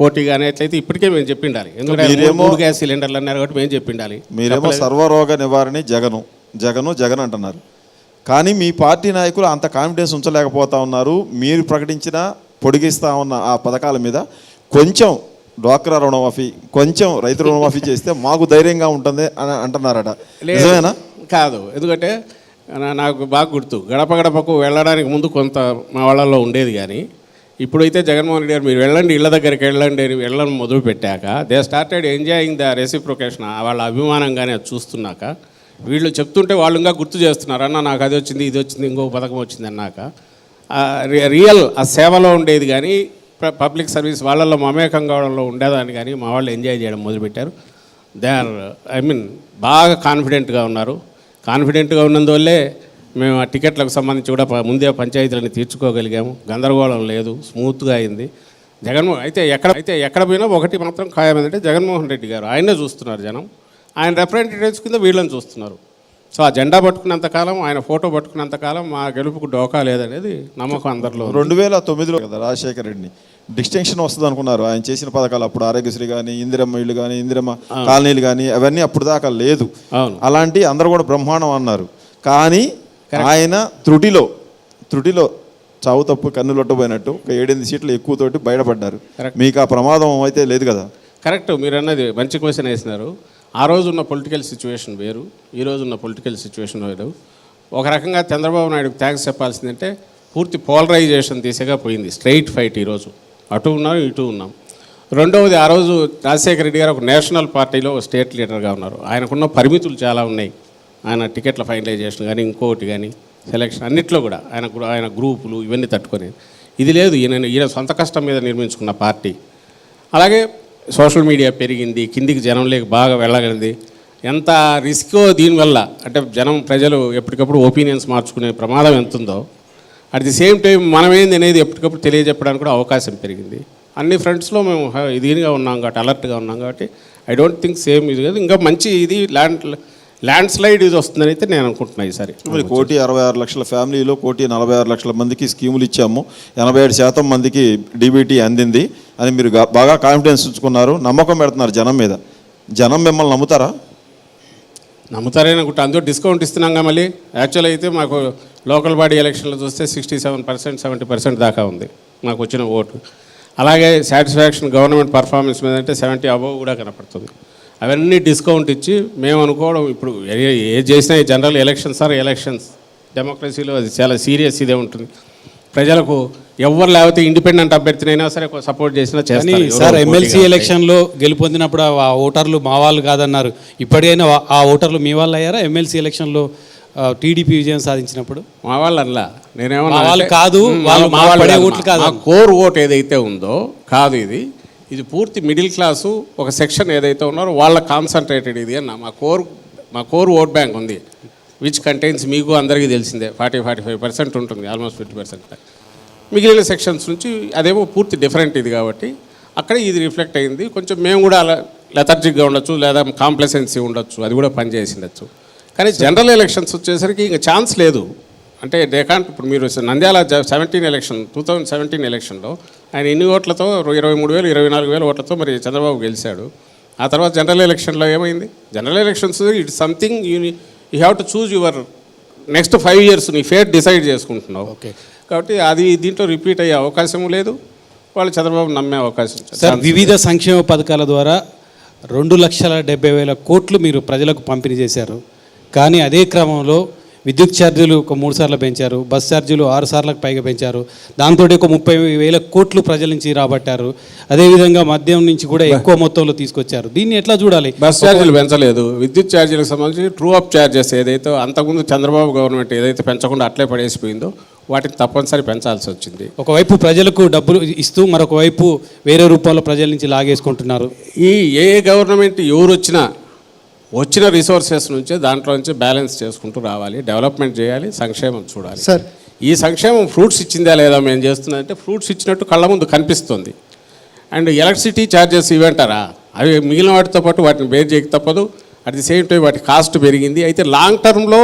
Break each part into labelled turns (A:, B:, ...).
A: పోటీగా అనేట్లయితే ఇప్పటికే మేము చెప్పిండాలి. ఎందుకంటే మూడు గ్యాస్ సిలిండర్లు అన్నారు కాబట్టి మేము చెప్పిండాలి.
B: మీరేమో సర్వరోగ నివారణ జగను జగను జగన్ అంటున్నారు. కానీ మీ పార్టీ నాయకులు అంత కాన్ఫిడెన్స్ ఉంచలేకపోతా ఉన్నారు. మీరు ప్రకటించిన పొడిగిస్తా ఉన్న ఆ పథకాల మీద కొంచెం డ్వాక్రా రుణమాఫీ కొంచెం రైతు రుణమాఫీ చేస్తే మాకు ధైర్యంగా ఉంటుంది అని అంటున్నారట. నిజమేనా?
A: కాదు. ఎందుకంటే నాకు బాగా గుర్తు. గడప గడపకు వెళ్ళడానికి ముందు కొంత మా వాళ్ళల్లో ఉండేది కానీ ఇప్పుడైతే జగన్మోహన్ రెడ్డి గారు మీరు వెళ్ళండి ఇళ్ళ దగ్గరికి వెళ్ళండి అని వెళ్ళడం మొదలు పెట్టాక they started enjoying the reciprocation వాళ్ళ అభిమానంగానే అది చూస్తున్నాక వీళ్ళు చెప్తుంటే వాళ్ళు ఇంకా గుర్తు చేస్తున్నారు అన్న నాకు అది వచ్చింది ఇది వచ్చింది ఇంకో పథకం వచ్చింది అన్నాక రియల్ ఆ సేవలో ఉండేది కానీ పబ్లిక్ సర్వీస్ వాళ్ళల్లో మమేకం కావడంలో ఉండేదాన్ని కానీ మా వాళ్ళు ఎంజాయ్ చేయడం మొదలుపెట్టారు. దే ఆర్ ఐ మీన్ బాగా కాన్ఫిడెంట్గా ఉన్నారు. కాన్ఫిడెంట్గా ఉన్నందువల్లే మేము ఆ టికెట్లకు సంబంధించి కూడా ముందే పంచాయతీలను తీర్చుకోగలిగాము. గందరగోళం లేదు స్మూత్గా అయింది. జగన్మోహన్ అయితే ఎక్కడ అయితే ఎక్కడ పోయినా ఒకటి మాత్రం ఖాయం ఏంటంటే జగన్మోహన్ రెడ్డి గారు. ఆయనే చూస్తున్నారు జనం. ఆయన రిప్రజెంటేటివ్స్ కింద వీళ్ళని చూస్తున్నారు. సో ఆ జెండా పట్టుకున్నంత కాలం ఆయన ఫోటో పట్టుకున్నంత కాలం మా గెలుపుకు డోకా లేదనేది నమ్మకం అందరిలో.
B: రెండు వేల తొమ్మిదిలో కదా రాజశేఖర రెడ్డిని డిస్టింక్షన్ వస్తుంది అనుకున్నారు ఆయన చేసిన పథకాలు అప్పుడు ఆరోగ్యశ్రీ కానీ ఇందిరమ్మ ఇల్లు కానీ ఇందిరమ్మ కాలనీలు కానీ అవన్నీ అప్పుడు దాకా లేదు. అలాంటి అందరూ కూడా బ్రహ్మాండం అన్నారు. కానీ ఆయన త్రుటిలో త్రుటిలో చావు తప్పు కన్నులొట్టబోయినట్టు ఒక ఏడెనిమిది సీట్లు ఎక్కువ తోటి బయటపడ్డారు. మీకు ఆ ప్రమాదం అయితే లేదు కదా?
A: కరెక్ట్ మీరు అన్నది మంచి క్వశ్చన్ వేసినారు. ఆ రోజు ఉన్న పొలిటికల్ సిచ్యువేషన్ వేరు ఈ రోజు ఉన్న పొలిటికల్ సిచ్యువేషన్ వేరు. ఒక రకంగా చంద్రబాబు నాయుడుకి థ్యాంక్స్ చెప్పాల్సిందంటే పూర్తి పోలరైజేషన్ దిశగా పోయింది. స్ట్రైట్ ఫైట్ ఈరోజు అటు ఉన్నాం ఇటు ఉన్నాం. రెండవది ఆ రోజు రాజశేఖర రెడ్డి గారు ఒక నేషనల్ పార్టీలో ఒక స్టేట్ లీడర్గా ఉన్నారు. ఆయనకున్న పరిమితులు చాలా ఉన్నాయి. ఆయన టికెట్ల ఫైనలైజేషన్ కానీ ఇంకోటి కానీ సెలక్షన్ అన్నిట్లో కూడా ఆయన ఆయన గ్రూపులు ఇవన్నీ తట్టుకొని. ఇది లేదు ఈయన ఈయన సొంత కష్టం మీద నిర్మించుకున్న పార్టీ. అలాగే సోషల్ మీడియా పెరిగింది కిందికి జనం లేక బాగా వెళ్ళగలిగింది. ఎంత రిస్కో దీనివల్ల? అంటే జనం ప్రజలు ఎప్పటికప్పుడు ఒపీనియన్స్ మార్చుకునే ప్రమాదం ఎంత ఉందో అట్ ది సేమ్ టైం మనమేంది అనేది ఎప్పటికప్పుడు తెలియజెప్పడానికి కూడా అవకాశం పెరిగింది. అన్ని ఫ్రంట్స్లో మేము హ- ఉన్నాం కాబట్టి అలర్ట్గా ఉన్నాం కాబట్టి ఐ డోంట్ థింక్ సేమ్ ఇది కాదు. ఇంకా మంచి ఇది ల్యాండ్ ల్యాండ్ స్లైడ్ ఇది వస్తుందని అయితే నేను అనుకుంటున్నాను ఈసారి.
B: మరి కోటి అరవై ఆరు లక్షల ఫ్యామిలీలో కోటి నలభై ఆరు లక్షల మందికి స్కీములు ఇచ్చాము. ఎనభై ఏడు శాతం మందికి డీబీటీ అందింది అని మీరు బాగా కాన్ఫిడెన్స్ ఉంచుకున్నారు. నమ్మకం పెడుతున్నారు జనం మీద. జనం మిమ్మల్ని నమ్ముతారా?
A: నమ్ముతారని అనుకుంటా. అందులో డిస్కౌంట్ ఇస్తున్నాగా మళ్ళీ. యాక్చువల్ అయితే మాకు లోకల్ బాడీ ఎలక్షన్లో చూస్తే sixty seven percent seventy percent దాకా ఉంది. మాకు వచ్చిన ఓటు. అలాగే సాటిస్ఫాక్షన్ గవర్నమెంట్ పర్ఫార్మెన్స్ మీద అంటే సెవెంటీ అబవ్ కూడా కనపడుతుంది. అవన్నీ డిస్కౌంట్ ఇచ్చి మేము అనుకోవడం ఇప్పుడు ఏ చేసినా జనరల్ ఎలక్షన్స్ ఆర్ ఎలక్షన్స్ డెమోక్రసీలో అది చాలా సీరియస్ ఇదే ఉంటుంది. ప్రజలకు ఎవరు లేకపోతే ఇండిపెండెంట్ అభ్యర్థినైనా సరే సపోర్ట్ చేసినా
C: కానీ
A: చేస్తారు.
C: సార్ ఎమ్మెల్సీ ఎలక్షన్లో గెలుపొందినప్పుడు ఆ ఓటర్లు మా వాళ్ళు కాదన్నారు. ఇప్పటికైనా ఆ ఓటర్లు మీ వాళ్ళు అయ్యారా ఎమ్మెల్సీ ఎలక్షన్లో టీడీపీ విజయం సాధించినప్పుడు?
A: మా వాళ్ళు అలా నేనేమన్నా
C: మా వాళ్ళు కాదు, వాళ్ళు
A: మా వాళ్ళు
C: పడే. ఓట్లు కాదు.
A: కోర్ ఓట్ ఏదైతే ఉందో కాదు ఇది ఇది పూర్తి మిడిల్ క్లాసు ఒక సెక్షన్ ఏదైతే ఉన్నారో వాళ్ళ కాన్సన్ట్రేటెడ్ ఇది అన్న. మా కోర్ మా కోర్ ఓట్ బ్యాంక్ ఉంది విచ్ కంటైన్స్ మీకు అందరికీ తెలిసిందే. ఫార్టీ ఫార్టీ ఫైవ్ పర్సెంట్ ఉంటుంది ఆల్మోస్ట్ ఫిఫ్టీ పర్సెంట్ మిగిలిన సెక్షన్స్ నుంచి అదేమో పూర్తి డిఫరెంట్ ఇది కాబట్టి అక్కడ ఇది రిఫ్లెక్ట్ అయింది. కొంచెం మేము కూడా అలా లెథర్జిక్గా ఉండొచ్చు లేదా కాంప్లసెన్సీ ఉండొచ్చు అది కూడా పనిచేసి ఉండొచ్చు. కానీ జనరల్ ఎలక్షన్స్ వచ్చేసరికి ఇంకా ఛాన్స్ లేదు. అంటే దే కాంట్ ఇప్పుడు మీరు Nandyal seventeen election two thousand seventeen ఎలక్షన్లో ఆయన ఎన్ని ఓట్లతో ఇరవై మూడు వేలు ఇరవై నాలుగు వేల ఓట్లతో మరి చంద్రబాబు గెలిచాడు. ఆ తర్వాత జనరల్ ఎలక్షన్లో ఏమైంది? General elections it's something you you have to choose your next five years నీ ఫేట్ డిసైడ్ చేసుకుంటున్నావు.
C: ఓకే.
A: కాబట్టి అది దీంట్లో రిపీట్ అయ్యే అవకాశం లేదు. వాళ్ళు చంద్రబాబు నమ్మే అవకాశం
C: సార్ వివిధ సంక్షేమ పథకాల ద్వారా రెండు లక్షల డెబ్బై వేల కోట్లు మీరు ప్రజలకు పంపిణీ చేశారు. కానీ అదే క్రమంలో విద్యుత్ ఛార్జీలు ఒక మూడు సార్లు పెంచారు బస్ ఛార్జీలు ఆరు సార్లకు పైగా పెంచారు. దాంతో ఒక ముప్పై వేల కోట్లు ప్రజల నుంచి రాబట్టారు. అదేవిధంగా మద్యం నుంచి కూడా ఎక్కువ మొత్తంలో తీసుకొచ్చారు. దీన్ని ఎట్లా చూడాలి?
A: బస్ ఛార్జీలు పెంచలేదు. విద్యుత్ ఛార్జీలకు సంబంధించి ట్రూ అప్ ఛార్జెస్ ఏదైతే అంతకుముందు చంద్రబాబు గవర్నమెంట్ ఏదైతే పెంచకుండా అట్లే పడేసిపోయిందో వాటిని తప్పనిసరి పెంచాల్సి వచ్చింది.
C: ఒకవైపు ప్రజలకు డబ్బులు ఇస్తూ మరొక వైపు వేరే రూపంలో ప్రజల నుంచి లాగేసుకుంటున్నారు.
A: ఈ ఏ గవర్నమెంట్ ఎవరు వచ్చినా వచ్చిన రిసోర్సెస్ నుంచే దాంట్లో నుంచి బ్యాలెన్స్ చేసుకుంటూ రావాలి డెవలప్మెంట్ చేయాలి సంక్షేమం చూడాలి.
D: సార్
A: ఈ సంక్షేమం ఫ్రూట్స్ ఇచ్చిందా లేదా మేము చేస్తున్నా అంటే ఫ్రూట్స్ ఇచ్చినట్టు కళ్ళ ముందు కనిపిస్తుంది. అండ్ ఎలక్ట్రిసిటీ ఛార్జెస్ ఇవంటారా అవి మిగిలిన వాటితో పాటు వాటిని బేర్ చేయక తప్పదు. అట్ ది సేమ్ టైం వాటి కాస్ట్ పెరిగింది. అయితే లాంగ్ టర్మ్లో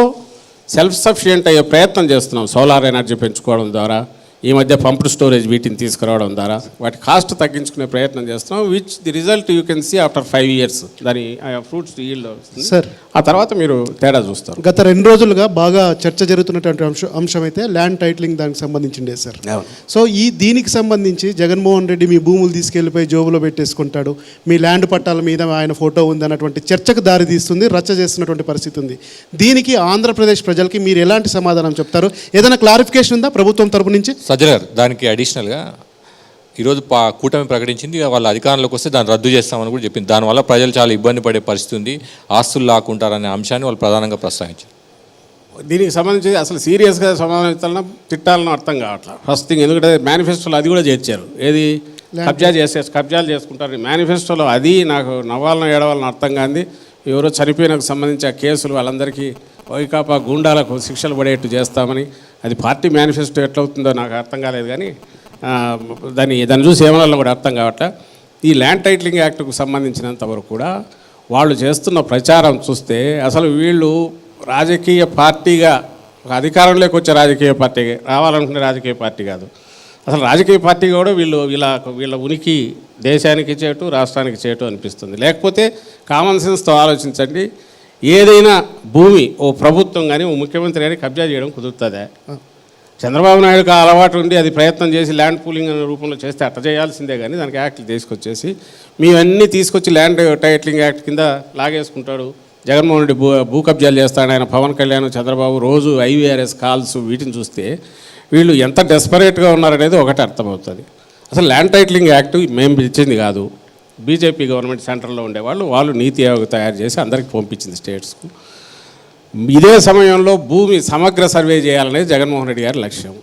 A: సెల్ఫ్ సఫిషియెంట్ అయ్యే ప్రయత్నం చేస్తున్నాం. సోలార్ ఎనర్జీ పెంచుకోవడం ద్వారా. ఈ మధ్య పంప్డ్ స్టోరేజ్ వీటిని తీసుకురావడం ద్వారా వాటి కాస్ట్ తగ్గించుకునే ప్రయత్నం చేస్తున్నాం which the result you can see after five years దాని ఫ్రూట్స్ ఈల్డ్
D: సార్
A: ఆ తర్వాత మీరు తేడా చూస్తారు.
D: గత రెండు రోజులుగా బాగా చర్చ జరుగుతున్నటువంటి అంశం అంశం అయితే ల్యాండ్ టైటిలింగ్ దానికి సంబంధించిండే సార్. సో ఈ దీనికి సంబంధించి జగన్మోహన్ రెడ్డి మీ భూములు తీసుకెళ్ళిపోయి జోబులో పెట్టేసుకుంటాడు. మీ ల్యాండ్ పట్టాల మీద ఆయన ఫోటో ఉంది అన్నటువంటి చర్చకు దారి తీస్తుంది రచ్చ చేస్తున్నటువంటి పరిస్థితి ఉంది. దీనికి ఆంధ్రప్రదేశ్ ప్రజలకి మీరు ఎలాంటి సమాధానం చెప్తారు? ఏదైనా క్లారిఫికేషన్ ఉందా ప్రభుత్వం తరపు నుంచి?
E: సజ్జల గారు దానికి అడిషనల్గా ఈరోజు పా కూటమి ప్రకటించింది వాళ్ళ అధికారంలోకి వస్తే దాన్ని రద్దు చేస్తామని కూడా చెప్పింది. దానివల్ల ప్రజలు చాలా ఇబ్బంది పడే పరిస్థితి ఉంది. ఆస్తులు లాక్కుంటారనే అంశాన్ని వాళ్ళు ప్రధానంగా ప్రస్తావించారు.
A: దీనికి సంబంధించి అసలు సీరియస్గా సమాధానం తిట్టాలని అర్థం కావట్లేదు ఫస్ట్ థింగ్ ఎందుకంటే మేనిఫెస్టోలో అది కూడా చేర్చారు. ఏది? కబ్జా చేసే కబ్జాలు చేసుకుంటారు. మేనిఫెస్టోలో అది నాకు నవ్వాలనో ఏడవాలని అర్థం కాంది. ఎవరో చనిపోయినకు సంబంధించి ఆ కేసులు వాళ్ళందరికీ వైకాపా గూండాలకు శిక్షలు పడేట్టు చేస్తామని. అది పార్టీ మేనిఫెస్టో ఎట్లవుతుందో నాకు అర్థం కాలేదు కానీ దాన్ని దాన్ని చూసి ఏమన్నా కూడా అర్థం కావట్లే. ఈ ల్యాండ్ టైటిలింగ్ యాక్ట్కు సంబంధించినంత వరకు కూడా వాళ్ళు చేస్తున్న ప్రచారం చూస్తే అసలు వీళ్ళు రాజకీయ పార్టీగా ఒక అధికారంలోకి వచ్చే రాజకీయ పార్టీ రావాలనుకునే రాజకీయ పార్టీ కాదు. అసలు రాజకీయ పార్టీ కూడా వీళ్ళు వీళ్ళ వీళ్ళ ఉనికి దేశానికి చేయటు రాష్ట్రానికి చేయటు అనిపిస్తుంది. లేకపోతే కామన్ సెన్స్తో ఆలోచించండి. ఏదైనా భూమి ఓ ప్రభుత్వం కానీ ఓ ముఖ్యమంత్రి కానీ కబ్జా చేయడం కుదురుతుందా? చంద్రబాబు నాయుడుకి ఆ అలవాటు ఉండి అది ప్రయత్నం చేసి ల్యాండ్ పూలింగ్ అనే రూపంలో చేస్తే అట్ట చేయాల్సిందే కానీ దానికి యాక్ట్లు తీసుకొచ్చేసి మేమన్నీ తీసుకొచ్చి ల్యాండ్ టైటిలింగ్ యాక్ట్ కింద లాగేసుకుంటాడు. జగన్మోహన్ రెడ్డి భూ భూ కబ్జాలు చేస్తాడు. ఆయన పవన్ కళ్యాణ్ చంద్రబాబు రోజు ఐవీఆర్ఎస్ కాల్స్ వీటిని చూస్తే వీళ్ళు ఎంత డెస్పరేట్గా ఉన్నారనేది ఒకటి అర్థమవుతుంది. అసలు ల్యాండ్ టైటిలింగ్ యాక్ట్ మేము ఇచ్చింది కాదు. బీజేపీ గవర్నమెంట్ సెంటర్లో ఉండేవాళ్ళు వాళ్ళు నీతి ఆయోగ్ తయారు చేసి అందరికి పంపించింది స్టేట్స్కు. ఇదే సమయంలో భూమి సమగ్ర సర్వే చేయాలనేది జగన్మోహన్ రెడ్డి గారి లక్ష్యం.